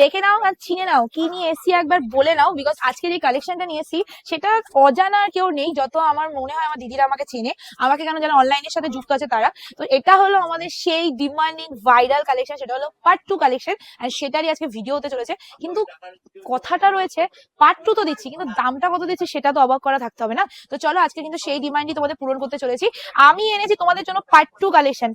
দেখে নাও আর চিনে নাও, কি নিয়ে এসছি একবার বলে নাও বিকজ আজকে যে কালেকশনটা নিয়ে এসছি, সেটা অজানা কেউ নেই, যত আমার মনে হয় আমার দিদিরা আমাকে চেনে, আমাকে কেন যারা অনলাইনের সাথে যুক্ত আছে তারা। তো এটা হলো আমাদের সেই ডিমান্ডিং ভাইরাল কালেকশন সেটা হলো পার্ট টু কালেকশন আর সেটারই আজকে ভিডিও হতে চলেছে। কিন্তু কথাটা রয়েছে পার্ট টু তো দিচ্ছি, কিন্তু দামটা কত দিচ্ছি সেটা তো অবাক করা থাকতে হবে না? তো চলো আজকে কিন্তু সেই ডিমান্ডই তোমাদের পূরণ করতে চলেছি। আমি এনেছি তোমাদের জন্য পার্ট টু কালেকশন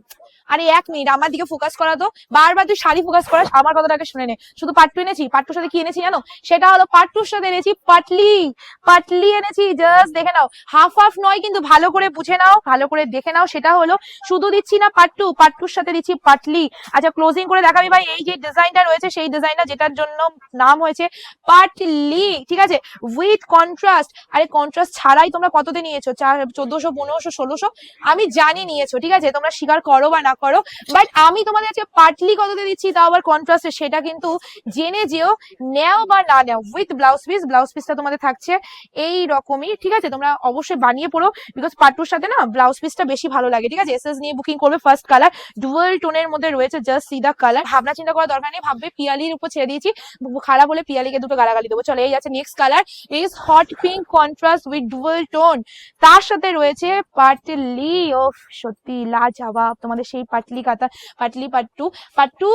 আরে এক মিনিট আমার দিকে ফোকাস করা তো, বারবার তুই শাড়ি ফোকাস করাস, আমার কথাটাকে শুনে নে। শুধু পার্ট টু এনেছি? পার্ট টুর সাথে কি এনেছি জানো? সেটা হলো পার্ট টুর সাথে এনেছি পাটলি। পাটলি এনেছি জাস্ট দেখে নাও। হাফ হাফ নয় কিন্তু ভালো করে বুঝে নাও, ভালো করে দেখে নাও। সেটা হলো, শুধু দিচ্ছি না পার্ট টু পার্ট টুর সাথে দিচ্ছি পাটলি। আচ্ছা ক্লোজিং করে দেখাবি ভাই, এই যে ডিজাইনটা রয়েছে, সেই ডিজাইনটা যেটার জন্য নাম হয়েছে পাটলি, ঠিক আছে? উইথ কন্ট্রাস্ট আরে কন্ট্রাস্ট ছাড়াই তোমরা কততে নিয়েছো? চার, চোদ্দশো, পনেরোশো, ষোলোশো? আমি জানি নিয়েছো, ঠিক আছে? তোমরা স্বীকার করো বা না করো বাট আমি তোমাদের আজকে পাটলি কততে দিচ্ছি, তাও আবার কন্ট্রাস্টে সেটা কিন্তু জেনে যেও, নেও বা না নেও উইথ ব্লাউজ পিস ব্লাউজ পিসটা তোমাদের থাকছে এই রকমই ঠিক আছে? তোমরা অবশ্যই বানিয়ে পড়ো বিকজ পাট্টুর সাথে না ব্লাউজ পিসটা বেশি ভালো লাগে, ঠিক আছে? এসএস নিয়ে বুকিং করবে ফার্স্ট কালার ডুয়েল টোনের মধ্যে রয়েছে জাস্ট সি দা কালার ভাবনা চিন্তা করার দরকার নেই, ভাববে পিয়ালির উপর ছেড়ে দিয়েছি, খারাপ হলে পিয়ালিকে দুটো গালাগালি দেবো। চলে, এই যাচ্ছে next colour is hot pink contrast with dual tone তার সাথে রয়েছে পাটলি ও সত্যি লাজবাব, তোমাদের সেই পাটলি কাতা পাটলি পাট্টু পাট্টু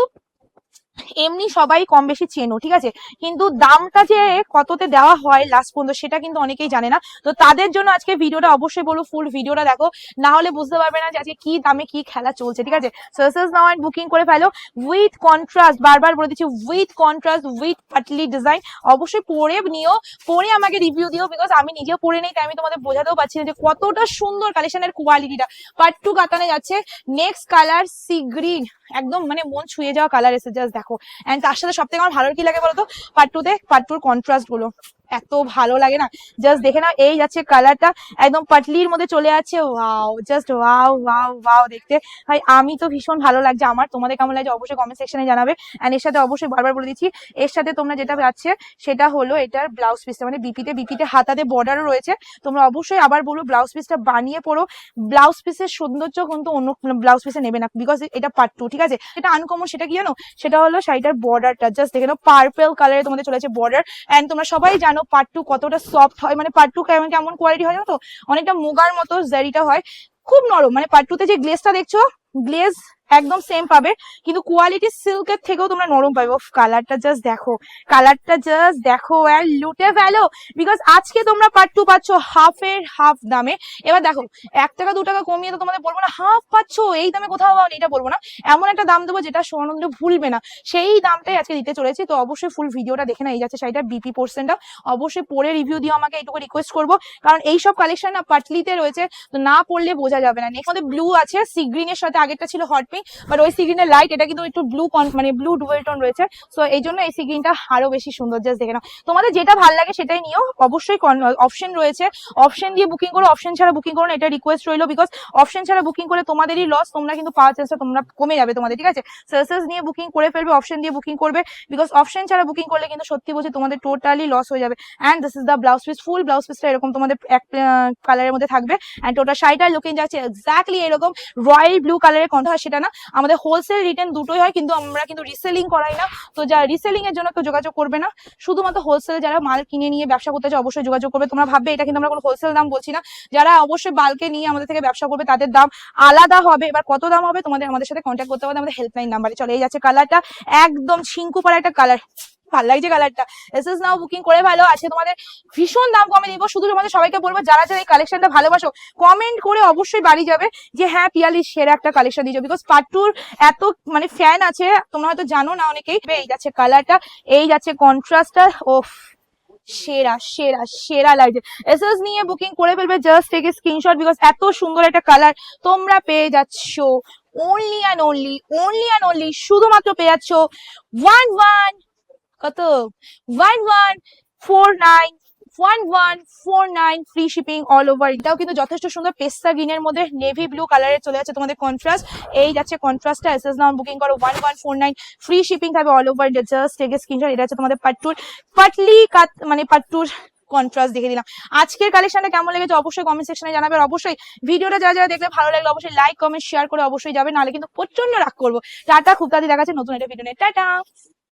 এমনি সবাই কম বেশি চেনো, ঠিক আছে? কিন্তু দামটা যে কততে দেওয়া হয় লাস্ট পর্যন্ত সেটা কিন্তু অনেকেই জানে না। তো তাদের জন্য আজকে ভিডিওটা অবশ্যই বলব ফুল ভিডিওটা দেখো। না হলে বুঝতে পারবে না যে আজকে কি দামে কি খেলা চলছে, ঠিক আছে? সার্সেস নাও অ্যান্ড বুকিং করে ফেলো। উইথ কন্ট্রাস্ট বারবার বলে দিচ্ছি উইথ কন্ট্রাস্ট উইথ পাটলি ডিজাইন অবশ্যই পরে নিও, পরে আমাকে রিভিউ দিও বিকজ আমি নিজেও পরে নেই, তাই আমি তোমাদের বোঝাতেও পারছি না যে কতটা সুন্দর কালেকশনের কোয়ালিটিটা পার্ট টু। কাতানে যাচ্ছে। নেক্সট কালার সি গ্রিন একদম মানে মন ছুঁয়ে যাওয়া কালার এসে জাস্ট দেখো। এন্ড তার সাথে সব থেকে আমার ভালো কি লাগে বলতো? পার্ট টু তে পার্ট টুর কন্ট্রাস্টগুলো। এত ভালো লাগে না। জাস্ট দেখে না এই যাচ্ছে কালারটা একদম পাটলির মধ্যে চলে যাচ্ছে। Wow just wow wow wow দেখতে। ভাই, আমি তো ভীষণ ভালো লাগছে। আমার তোমাদের কেমন লাগছে অবশ্যই কমেন্ট সেকশনে জানাবে। এন্ড এর সাথে অবশ্যই বারবার বলে দিচ্ছি, এর সাথে তোমরা যেটা পাচ্ছে, সেটা হলো এটার ব্লাউজ পিসটা মানে বিপিতে বিপিতে হাতাতে বর্ডারও রয়েছে। তোমরা অবশ্যই আবার বলব ব্লাউজ পিসটা বানিয়ে পড়ো। ব্লাউজ পিসের সৌন্দর্য কিন্তু অন্য ব্লাউজ পিসে নেবে না। বিকজ এটা পার্ট টু ঠিক আছে? এটা আনকমন সেটা কি জানো? সেটা হলো শাড়িটার বর্ডারটা জাস্ট দেখে নাও পার্পেল কালারে তোমাদের চলে আছে বর্ডার অ্যান্ড তোমরা সবাই জানো পার্ট টু কতটা সফট হয়। মানে পার্ট টু কেমন কেমন কোয়ালিটি হয় জানো তো? অনেকটা মুগার মতো জারিটা হয়। খুব নরম। মানে পার্ট টুতে যে গ্লেজটা দেখছ গ্লেজ একদম সেম পাবে। কিন্তু কোয়ালিটি সিল্কের থেকেও তোমরা নরম পাবে। কালারটা জাস্ট দেখো। কালারটা জাস্ট দেখো আর লুটে ফেলো বিকজ আজকে তোমরা পার্ট টু পাচ্ছ হাফ এর হাফ দামে। এবার দেখো, এক টাকা, দু টাকা কমিয়ে তো তোমাদের বলব না হাফ পাচ্ছ, এই দামে কোথাও পাও এটা বলব না। এমন একটা দাম দেবো যেটা সোনানন্দ ভুলবে না। সেই দামটাই আজকে দিতে চলেছি। তো অবশ্যই ফুল ভিডিওটা দেখে না এই যাচ্ছে শাড়িটার বিপি পোর্সেন্টটা অবশ্যই পরে রিভিউ দিও আমাকে, এইটুকু রিকোয়েস্ট করব। কারণ এইসব কালেকশন না, পাটলিতে রয়েছে। তো না পড়লে বোঝা যাবে না। নেক্সট আমাদের ব্লু আছে সি গ্রিনের সাথে আগেরটা ছিল হট পিঙ্ক বাট ওই সি গ্রিনের লাইট এটা কিন্তু একটু ব্লু মানে ব্লু ডুয়েল টোন রয়েছে। সো এই জন্য এই সি গ্রিনটা আরও বেশি সুন্দর জাস্ট দেখে নাও। তোমাদের যেটা ভালো লাগে সেটাই নিও। অবশ্যই অপশন রয়েছে। অপশন দিয়ে বুকিং করো অপশন ছাড়া বুকিং করো এটা রিকোয়েস্ট রইল বিকজ অপশন ছাড়া বুকিং করলে তোমাদেরই লস তোমরা কিন্তু পাওয়ার চেষ্টা তোমরা কমে যাবে তোমাদের, ঠিক আছে? সার্সেস নিয়ে বুকিং করে ফেলবে অপশন দিয়ে বুকিং করবে বিকজ অপশন ছাড়া বুকিং করলে কিন্তু সত্যি বলছি তোমাদের টোটালি লস হয়ে যাবে। And this is the blouse piece full blouse পিসটা এরকম তোমাদের এক কালারের মধ্যে থাকবে। অ্যান্ড টোটাল শাড়িটার লুকিং যাচ্ছে এক্স্যাক্টলি এরকম রয়্যাল ব্লু কালারের কন্ঠ সেটা আমাদের হোলসেল রিটার্ন দুটোই হয়, কিন্তু আমরা কিন্তু রিসেলিং করাই না। তো যা রিসেলিং এর জন্য কেউ যোগাযোগ করবে না, শুধুমাত্র হোলসেল যারা মাল কিনে নিয়ে ব্যবসা করতে চায়, অবশ্যই যোগাযোগ করবে। তোমরা ভাববে, এটা কিন্তু আমরা কোনো হোলসেল দাম বলছি না। যারা অবশ্যই বালকে নিয়ে আমাদের থেকে ব্যবসা করবে, তাদের দাম আলাদা হবে। এবার কত দাম হবে, তোমাদের আমাদের সাথে কন্ট্যাক্ট করতে হবে, আমাদের হেল্পলাইন নাম্বারে চলে, এই যাচ্ছে কালারটা একদম ছিঙ্কু পড়া একটা কালার ভালো লাগছে কালারটা এস এস নাও বুকিং করে ভালো আছে তোমাদের ভীষণ দাম কমে দিব। শুধু তোমাদের সবাইকে বলব, যারা যারা এই কালেকশনটা ভালোবাসো কমেন্ট করে অবশ্যই বাড়ি যাবে যে হ্যাঁ পিয়ালি সেরা একটা কালেকশন দিয়েছ বিকজ পাট্টুর এত মানে ফ্যান আছে, তোমরা হয়তো জানো না অনেকেই। এই যাচ্ছে কালারটা এই যাচ্ছে কন্ট্রাস্টটা ওফ, সেরা সেরা সেরা লাগছে। এসএস নিয়ে বুকিং করে ফেলবে। জাস্ট টেক স্ক্রিনশট বিকজ এত সুন্দর একটা কালার তোমরা পেয়ে যাচ্ছ। Only and only only and only শুধুমাত্র পেয়ে যাচ্ছ। ওয়ান ওয়ান কত? One one four nine one one four nine free shipping all over এটাও কিন্তু যথেষ্ট সুন্দর পেস্তা গ্রিনের মধ্যে নেভি ব্লু কালারে চলে যাচ্ছে তোমাদের কন্ট্রাস্ট এই যাচ্ছে কন্ট্রাস্টটা এস এস নাম বুকিং করো one one four nine free shipping থাকবে all over just take screenshot এটা হচ্ছে তোমাদের পাট্টুর, পাটলি কাত মানে পাট্টুর কন্ট্রাস্ট দেখে দিলাম। আজকের কালেকশনটা কেমন লেগেছে অবশ্যই কমেন্ট সেকশনে জানাবে। অবশ্যই ভিডিওটা যারা যারা দেখলে ভালো লাগলে অবশ্যই লাইক কমেন্ট শেয়ার করে অবশ্যই যাবে। নাহলে কিন্তু প্রচণ্ড রাগ করব। টাটা, খুব তাড়াতাড়ি দেখাচ্ছে নতুন একটা ভিডিও নিয়ে। টাটা!